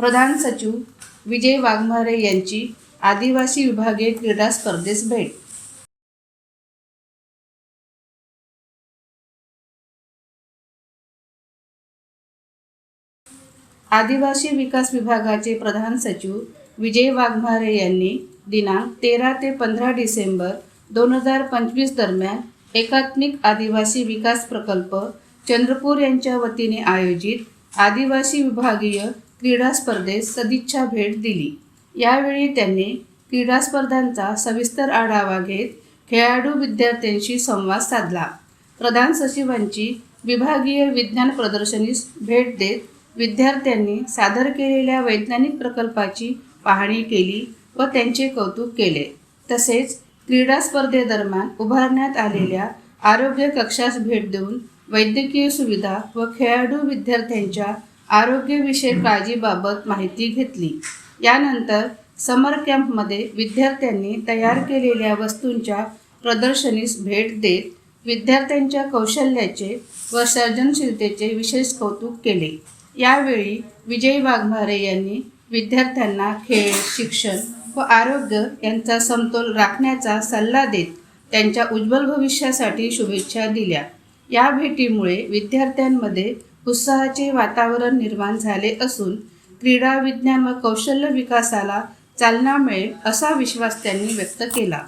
प्रधान सचिव विजय वाघमारे यांची आदिवासी विभागीय क्रीडा स्पर्धेस भेट. आदिवासी विकास विभागाचे प्रधान सचिव विजय वाघमारे यांनी दिनांक तेरा ते पंधरा डिसेंबर दोन हजार पंचवीस दरम्यान एकात्मिक आदिवासी विकास प्रकल्प चंद्रपूर यांच्या वतीने आयोजित आदिवासी विभागीय क्रीडा स्पर्धेत सदिच्छा भेट दिली. यावेळी त्यांनी क्रीडा स्पर्धांचा सविस्तर आढावा घेत खेळाडू विद्यार्थ्यांशी संवाद साधला. प्रधान सचिवांची विभागीय विज्ञान प्रदर्शनीस भेट देत विद्यार्थ्यांनी सादर केलेल्या वैज्ञानिक प्रकल्पाची पाहणी केली व त्यांचे कौतुक केले. तसेच क्रीडा स्पर्धेदरम्यान उभारण्यात आलेल्या आरोग्य कक्षास भेट देऊन वैद्यकीय सुविधा व खेळाडू विद्यार्थ्यांच्या आरोग्यविषयक काळजीबाबत माहिती घेतली. यानंतर समर कॅम्पमध्ये विद्यार्थ्यांनी तयार केलेल्या वस्तूंच्या प्रदर्शनीस भेट देत विद्यार्थ्यांच्या कौशल्याचे व सर्जनशीलतेचे विशेष कौतुक केले. यावेळी विजय वाघमारे यांनी विद्यार्थ्यांना खेळ शिक्षण व आरोग्य यांचा समतोल राखण्याचा सल्ला देत त्यांच्या उज्ज्वल भविष्यासाठी शुभेच्छा दिल्या. या भेटीमुळे विद्यार्थ्यांमध्ये उत्साहाचे वातावरण निर्माण झाले असून क्रीडा विज्ञान व कौशल्य विकासाला चालना मिळेल असा विश्वास त्यांनी व्यक्त केला.